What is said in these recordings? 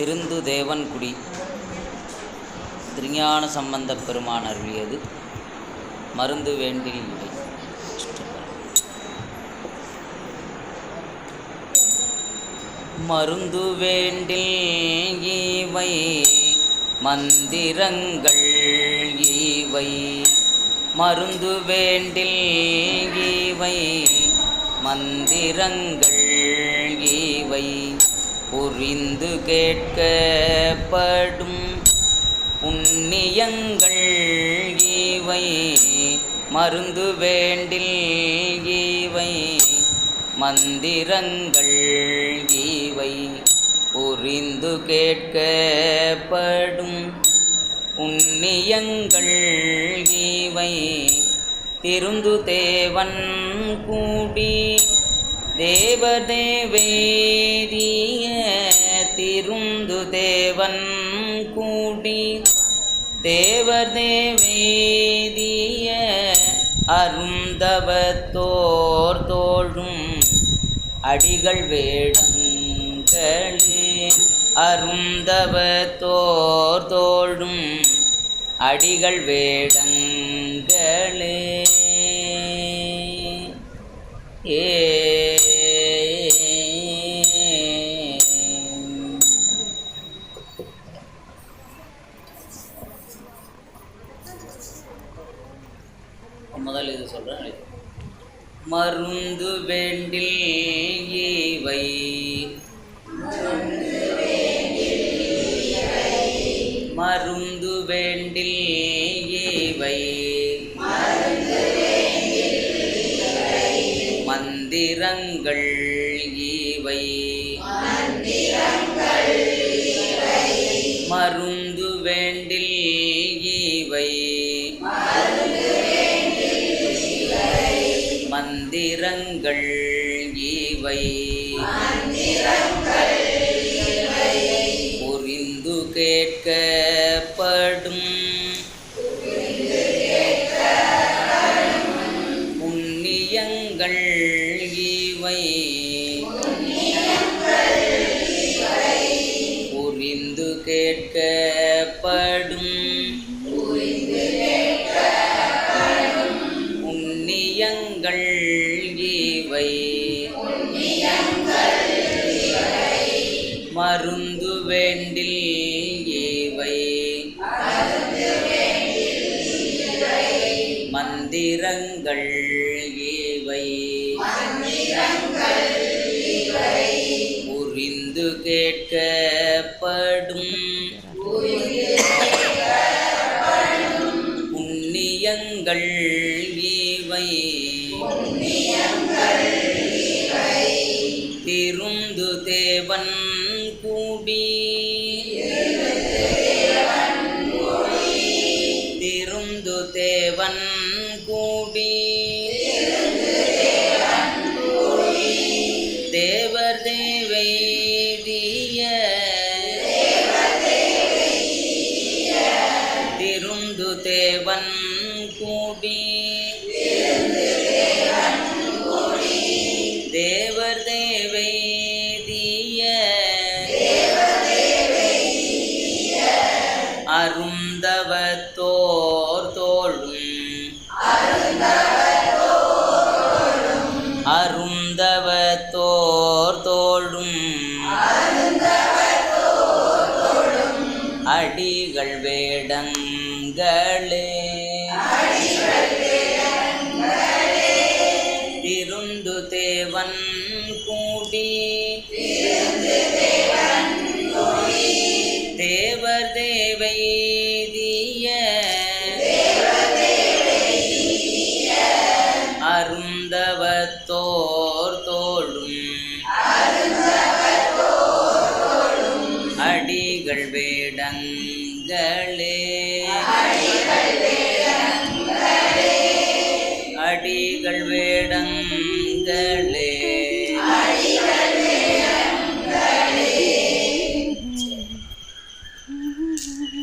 திருந்து தேவன்குடி. திருஞான சம்பந்த பெருமான் அருளியது. மருந்து வேண்டில் மருந்து வேண்டில் இவை மந்திரங்கள் இவை மருந்து வேண்டில் இவை மந்திரங்கள் இவை புரிந்து கேட்கப்படும் புண்ணியங்கள் இவை மருந்து வேண்டில் இவை மந்திரங்கள் இவை புரிந்து கேட்கப்படும் புண்ணியங்கள் இவை. திருந்து தேவன் கூடி தேவதேவேரிய திருந்து தேவன் கூடி தேவதேவேதிய அருந்தவத்தோர் தோழும் அடிகள் வேடங்களே அருந்தவத்தோர் தோழும் அடிகள் வேடங்களே ஏ மருந்து வேண்டில் மந்திரங்கள் இவை கேட்கப்படும் புண்ணியங்கள் இவை திருந்து தேவன் கூடி திருந்து தேவன் கூடி தேவர் தேவ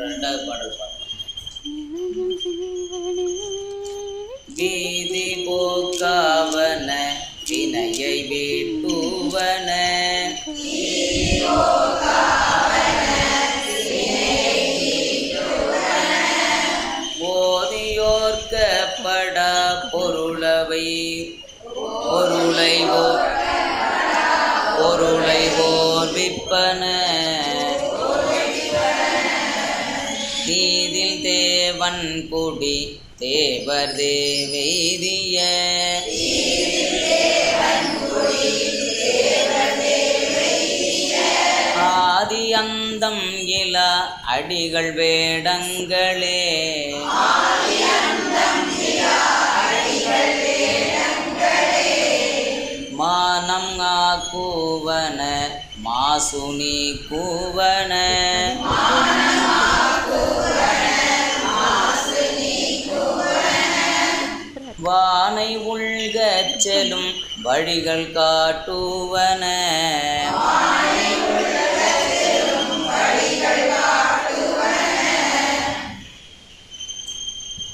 ரெண்டாவது பாடல் வீதி போக்காவன வினையை வீட்டுவன. போதியோர்க்கப்பட பொருளவை பொருளை பொருளை ஓர்விப்பன. தேவன் குடி தேவர் தேவெய்திய ஆதி அந்தம் இல அடிகள் வேடங்களே. மானம் ஆக்குவன மாசுனி கூவன. உள்கச் செல்லும் வழிகள் காட்டுவன.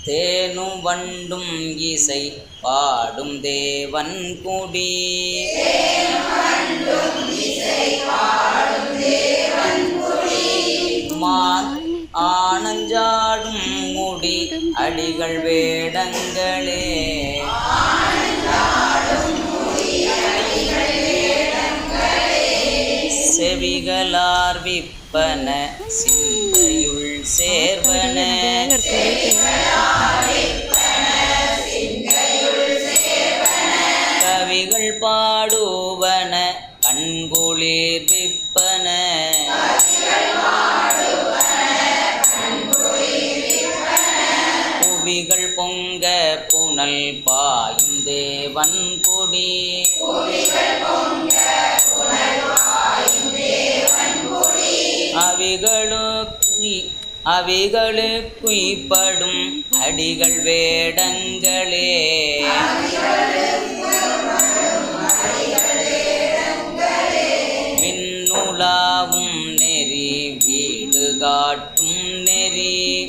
தேனும் வண்டும் இசை பாடும் தேவன் குடி. ஆனஞ்சாடும் முடி அடிகள் வேடங்களே. செவிகளார் விப்பன சிந்தையுள் சேர்வன. அவைகளுக்கு அவைகளுக்கு அவிகளுக்குய்படும் அடிகள் வேடங்களே. மின்னுலாவும் நெறி வீடு காட்டும் நெறி.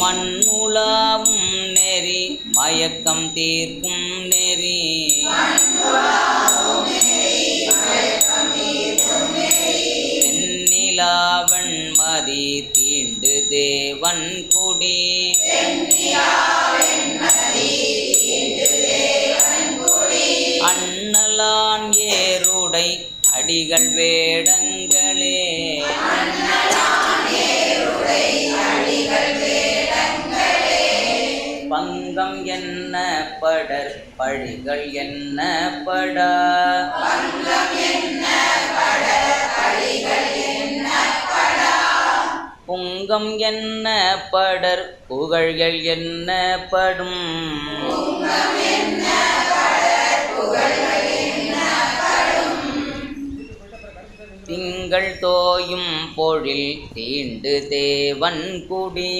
மண்ணுலாவும் நெறி மயக்கம் தீர்க்கும் நெறி. தேவன் குடி அண்ணலான் ஏருடை அடிகள் வேடங்களே. பங்கம் என்ன படர் பழிகள் என்ன படா. புங்கம் என்ன படர்? புகழ்கள் என்ன படும்? திங்கள் தோயும் பொழில் தீண்டு தேவன் குடி.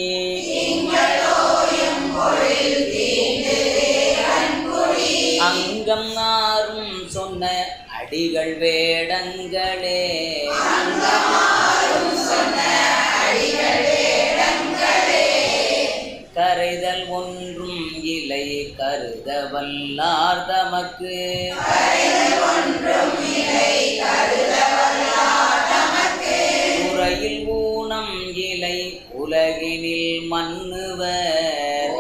அங்கம் நாரும் சொன்ன அடிகள் வேடங்களே. கரைதல் ஒன்றும் இலை கருத வல்லார் தமக்கு. உரையில் ஊனம் இலை உலகினில் மன்னுவர்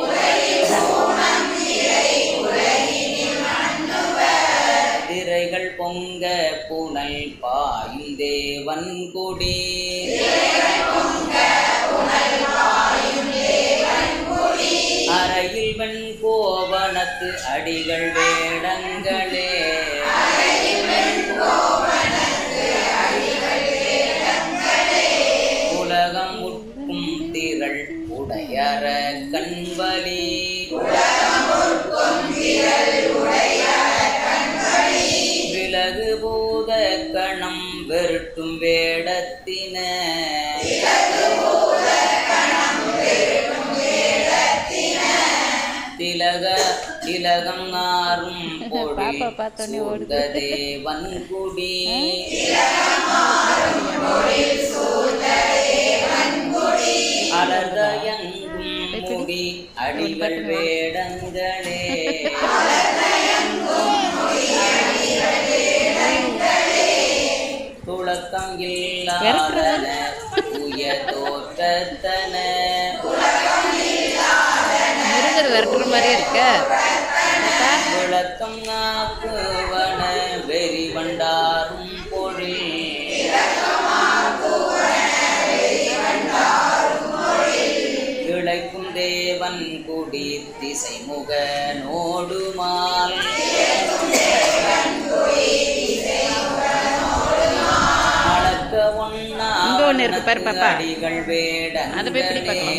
திரைகள் பொங்க புனல் பாயும் தேவன் கொடி. அறையில் வெண் கோவனத்து அடிகள் வேடங்களே. உலகம் உட்கும் திரள் உடையற கண்வலி விலகு பூத கணம் வெருட்டும் வேடத்தின ஓடுது. சூழ்ந்த தேவன் குடி அலர்தயங்கும் முடி அடிகள் வேடங்களே. துளக்கம் இல்லாதன தோற்றத்தன. மாதிரியே இருக்க. விளக்கம் நாக்குவன வெறி வண்டாரும் பொழில் இழைக்கும் தேவன் குடி திசைமுக நோடுமால். ஒண்ணு இருக்கு பாரு பாப்பா. அதை போய் பிடி பார்க்கலாம்.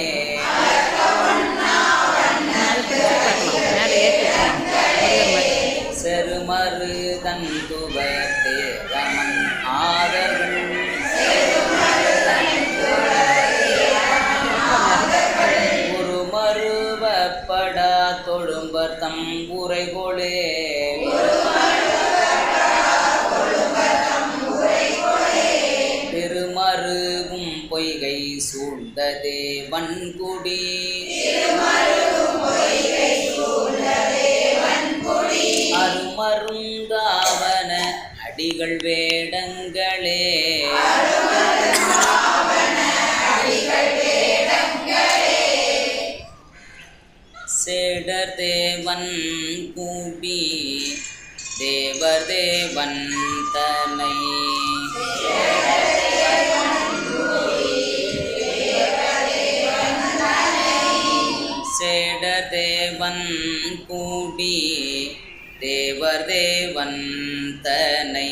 அதை பிடிச்சி பார்க்கலாம். மேலே ஏற்றி முருகர் மாதிரி செருமரு தன் துவத்தே தொழும்பர் தம் உரைகொளே. பெருமருவும் பொய்கை சூழ்ந்த தேவன் அடிகள் வேடங்களே. சேடர் தேவன் கூபி தேவர் தேவன் தனை. சேடர் தேவன் கூடி தேவர் தேவன் தனை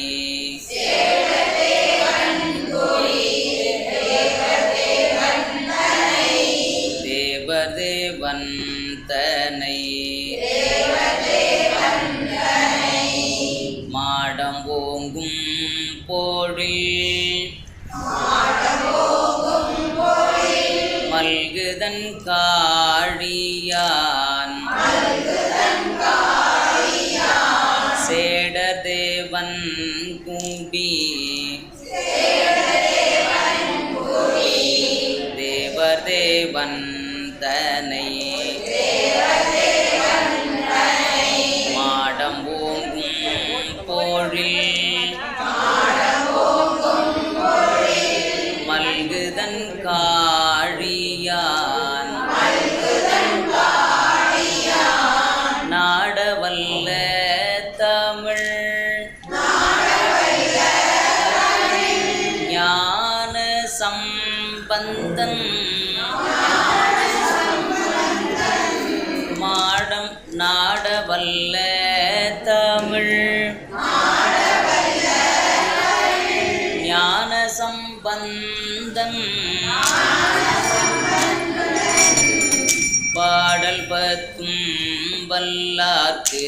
சேடர் கூடி தேவர் தேவன் நாடவல்ல தமிழ். ஞான சம்பந்தம் பாடல் பத்தும் வல்லார்க்கு.